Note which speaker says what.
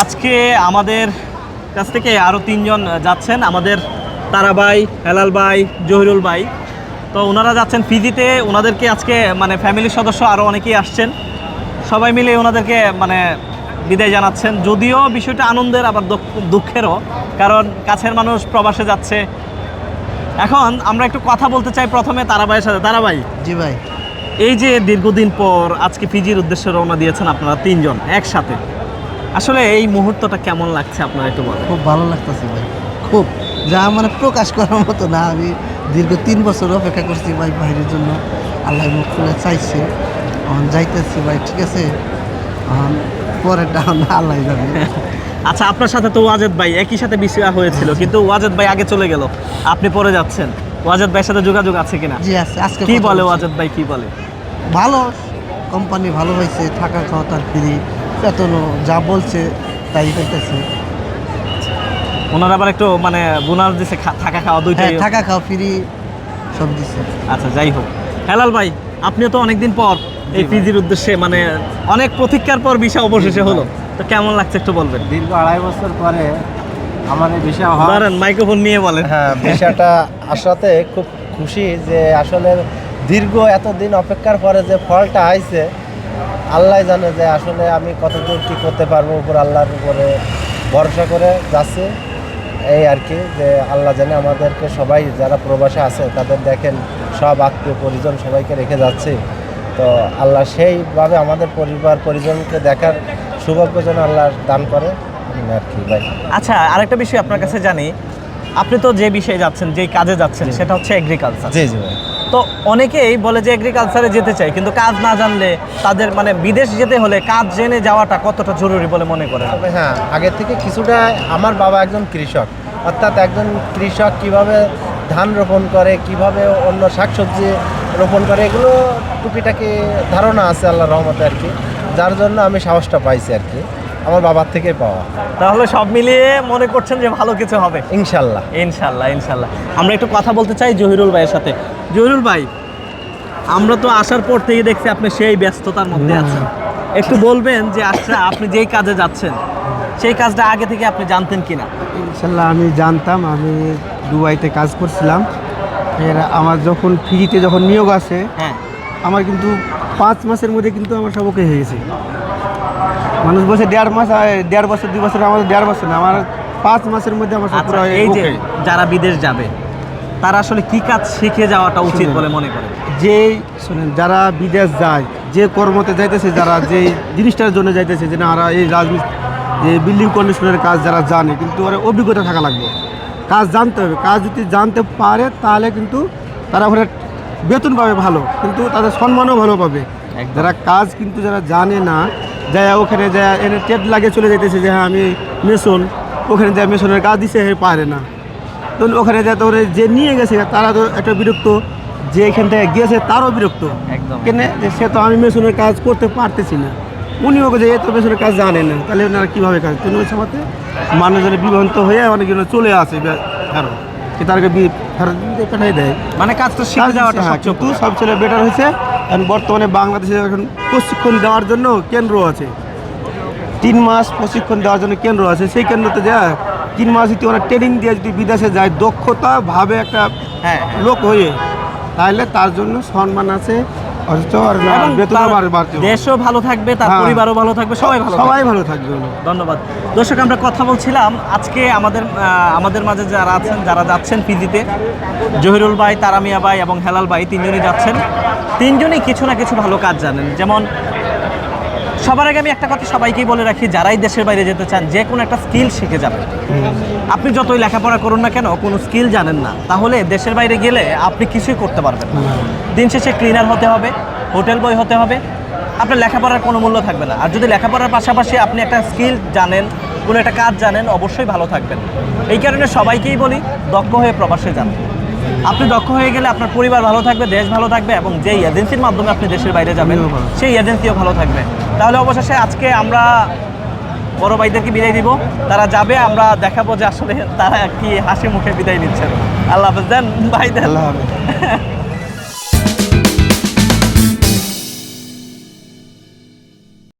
Speaker 1: আজকে আমাদের কাছ থেকে আরও তিনজন যাচ্ছেন। আমাদের তারাবাই হেলাল ভাই জহিরুল ভাই। তো ওনারা যাচ্ছেন ফিজিতে। ওনাদেরকে আজকে মানে ফ্যামিলির সদস্য আরও অনেকেই আসছেন। সবাই মিলে ওনাদেরকে মানে বিদায় জানাচ্ছেন। যদিও বিষয়টা আনন্দের আবার দুঃখ- দুঃখেরও। কারণ কাছের মানুষ প্রবাসে যাচ্ছে। এখন আমরা একটু কথা বলতে চাই প্রথমে তারাবাইয়ের সাথে। তারাবাই
Speaker 2: জি ভাই।
Speaker 1: এই যে দীর্ঘদিন পর আজকে ফিজির উদ্দেশ্যে রওনা দিয়েছেন আপনারা তিনজন একসাথে। আসলে এই মুহূর্তটা কেমন লাগছে আপনার একটু বলেন?
Speaker 2: খুব ভালো লাগতেছে ভাই। খুব। যা মানে প্রকাশ করার মতো না। আমি দীর্ঘ তিন বছর অপেক্ষা করছি ভাই বাইরের জন্য। আল্লাহ মুখ খুলে চাইছে। এখন যাইতেছি ভাই ঠিক আছে? এখন পরেরটা আল্লাহ জানে।
Speaker 1: আচ্ছা আপনার সাথে তো ওয়াজেদ ভাই একই সাথে বিষয় হয়েছিল কিন্তু ওয়াজেদ ভাই আগে চলে গেল। আপনি পরে যাচ্ছেন। ওয়াজেদ ভাইয়ের সাথে যোগাযোগ আছে কিনা?
Speaker 2: জি আছে। আজকে
Speaker 1: কি বলে। ওয়াজেদ ভাই কি বলে?
Speaker 2: ভালো। কোম্পানি ভালো হয়েছে থাকা খাওয়া তার ফ্রি। বেতনও যা বলছে তাই করতেছে
Speaker 1: ওনার আবার একটু মানে বোনাস দিছে থাকা খাওয়া
Speaker 2: হ্যাঁ
Speaker 1: দুইটাই
Speaker 2: থাকা খাওয়া ফ্রি সব দিছে।
Speaker 1: আচ্ছা যাই হোক। হেলাল ভাই আপনিও তো অনেকদিন পর এই ফিজির উদ্দেশ্যে মানে অনেক প্রতীক্ষার পর বিষয় অবশেষে হলো। তো কেমন লাগছে একটু বলবেন?
Speaker 3: দীর্ঘ আড়াই বছর পরে আমার এই বিষয় হওয়া
Speaker 1: ধরেন মাইক্রোফোন নিয়ে বলেন।
Speaker 3: হ্যাঁ বিষয়টা আসাতে খুব খুশি যে আসলে দীর্ঘ এতদিন অপেক্ষার পরে যে ফলটা আইছে আল্লাহ জানে যে আসলে আমি কতদূর কী করতে পারব উপর আল্লাহর উপরে ভরসা করে যাচ্ছি। এই আর কি যে আল্লাহ জানে আমাদেরকে সবাই যারা প্রবাসে আছে তাদের দেখেন সব আত্মীয় পরিজন সবাইকে রেখে যাচ্ছে। তো আল্লাহ সেইভাবে আমাদের পরিবার পরিজনকে দেখার সৌভাগ্য যেন আল্লাহ দান করে। আর কি ভাই
Speaker 1: আচ্ছা আরেকটা বিষয় আপনার কাছে জানি। আপনি তো যে বিষয়ে যাচ্ছেন যেই কাজে যাচ্ছেন সেটা হচ্ছে এগ্রিকালচার
Speaker 3: জি জি ভাই।
Speaker 1: তো অনেকেই বলে যে এগ্রিকালচারে যেতে চাই কিন্তু কাজ না জানলে তাদের মানে বিদেশ যেতে হলে কাজ জেনে যাওয়াটা কতটা জরুরি বলে মনে করেন?
Speaker 3: হ্যাঁ আগে থেকে কিছুটা আমার বাবা একজন কৃষক অর্থাৎ একজন কৃষক কীভাবে ধান রোপণ করে কীভাবে অন্য শাকসবজি রোপণ করে এগুলো টুকিটাকি ধারণা আছে আল্লাহ রহমতে আর কি। যার জন্য আমি সাহসটা পাইছি আর কি আমার বাবার থেকে পাওয়া।
Speaker 1: তাহলে সব মিলিয়ে মনে করছেন যে ভালো কিছু হবে?
Speaker 3: ইনশাল্লাহ।
Speaker 1: ইনশাল্লাহ ইনশাল্লাহ। আমরা একটু কথা বলতে চাই জহিরুল ভাইয়ের সাথে। জহিরুল ভাই আমরা তো আসার পর থেকে দেখছি আপনি সেই ব্যস্ততার মধ্যে আছেন। একটু বলবেন যে আচ্ছা আপনি যেই কাজে যাচ্ছেন সেই কাজটা আগে থেকে আপনি জানতেন কিনা?
Speaker 4: ইনশাল্লাহ আমি জানতাম আমি দুবাইতে কাজ করছিলাম। এর আমার যখন ফ্রিতে যখন নিয়োগ আসে
Speaker 1: হ্যাঁ।
Speaker 4: আমার কিন্তু পাঁচ মাসের মধ্যে কিন্তু আমার সব ওকে হয়ে গেছে। মানুষ বসে দেড় মাস দেড় বছর দুই বছর আমার দেড় বছর না আমার পাঁচ মাসের মধ্যে আমার সব
Speaker 1: আচ্ছা এই যে যারা বিদেশ যাবে তারা আসলে কি কাজ শিখে যাওয়াটা উচিত বলে মনে করেন?
Speaker 4: যে শোনেন যারা বিদেশ যায় যে কর্মতে যাইতেছে যারা যে জিনিসটার জন্য যাইতেছে যে না ওরা এই রাজমিস্ত্রি যে বিল্ডিং কন্ডিশনের কাজ যারা জানে কিন্তু ওরা অভিজ্ঞতা থাকা লাগবে। কাজ জানতে হবে। কাজ যদি জানতে পারে তাহলে কিন্তু তারা ওখানে বেতন পাবে ভালো কিন্তু তাদের সম্মানও ভালো পাবে। যারা কাজ কিন্তু যারা জানে না যায় ওখানে যায় এনে টেট লাগিয়ে চলে যেতেছে যে হ্যাঁ আমি মেশন ওখানে যায় মেশনের কাজ দিছে পারে না। তখন ওখানে যায় তো যে নিয়ে গেছে তারা তো একটা বিরক্ত যে এখান থেকে গিয়েছে তারও বিরক্ত।
Speaker 1: একদম।
Speaker 4: কেন সে তো আমি মেশনের কাজ করতে পারতেছি না। উনি ওকে যে এত তো মেশনের কাজ জানে না। তাহলে ওনারা কীভাবে কাজ? তুমি ওই সময়তে মানুষজনে বিভ্রান্ত হয়ে অনেকজন চলে আসে ফেরত সে তারকে ফেরত দিয়ে পাঠিয়ে দেয়।
Speaker 1: মানে কাজটা শিখে
Speaker 4: কাজ
Speaker 1: যাওয়াটা
Speaker 4: হ্যাঁ,
Speaker 1: সবচেয়ে
Speaker 4: সব ছেলে বেটার হয়েছে। এখন বর্তমানে বাংলাদেশে এখন প্রশিক্ষণ দেওয়ার জন্য কেন্দ্র আছে। তিন মাস প্রশিক্ষণ দেওয়ার জন্য কেন্দ্র আছে। সেই কেন্দ্রতে যায় তিন মাস যদি ওরা ট্রেনিং দিয়ে যদি বিদেশে যায় দক্ষতা ভাবে একটা
Speaker 1: হ্যাঁ
Speaker 4: লোক হয়ে তাহলে তার জন্য সম্মান আছে
Speaker 1: দেশও ভালো থাকবে তার
Speaker 4: হ্যাঁ।
Speaker 1: পরিবারও ভালো থাকবে সবাই ভালো
Speaker 4: সবাই ভালো থাকবে।
Speaker 1: ধন্যবাদ। দর্শক আমরা কথা বলছিলাম আজকে আমাদের আমাদের মাঝে যারা আছেন যারা যাচ্ছেন পিজিতে জহিরুল ভাই তারামিয়া ভাই এবং হেলাল ভাই তিনজনই যাচ্ছেন। তিনজনই কিছু না কিছু ভালো কাজ জানেন। যেমন সবার আগে আমি একটা কথা সবাইকেই বলে রাখি, যারাই দেশের বাইরে যেতে চান, যে কোনো একটা স্কিল শিখে যাবেন। আপনি যতই লেখাপড়া করুন না কেন, কোনো স্কিল জানেন না। তাহলে দেশের বাইরে গেলে আপনি কিছুই করতে পারবেন দিন শেষে ক্লিনার হতে হবে হোটেল বয় হতে হবে। আপনার লেখাপড়ার কোনো মূল্য থাকবে না। আর যদি লেখাপড়ার পাশাপাশি আপনি একটা স্কিল জানেন, কোনো একটা কাজ জানেন, অবশ্যই ভালো থাকবেন। এই কারণে সবাইকেই বলি, দক্ষ হয়ে প্রবাসে যান। আপনি দক্ষ হয়ে গেলে আপনার পরিবার ভালো থাকবে দেশ ভালো থাকবে এবং যেই এজেন্সির মাধ্যমে আপনি দেশের বাইরে যাবেন সেই এজেন্সিও ভালো থাকবে। তাহলে অবশেষে আজকে আমরা বড় ভাইদেরকে বিদায় দিব। তারা যাবে আমরা দেখাবো যে আসলে তারা কি হাসি মুখে বিদায় নিচ্ছেন আল্লাহ হাফেজ দেন ভাই দেন।
Speaker 4: আল্লাহ হাফেজ।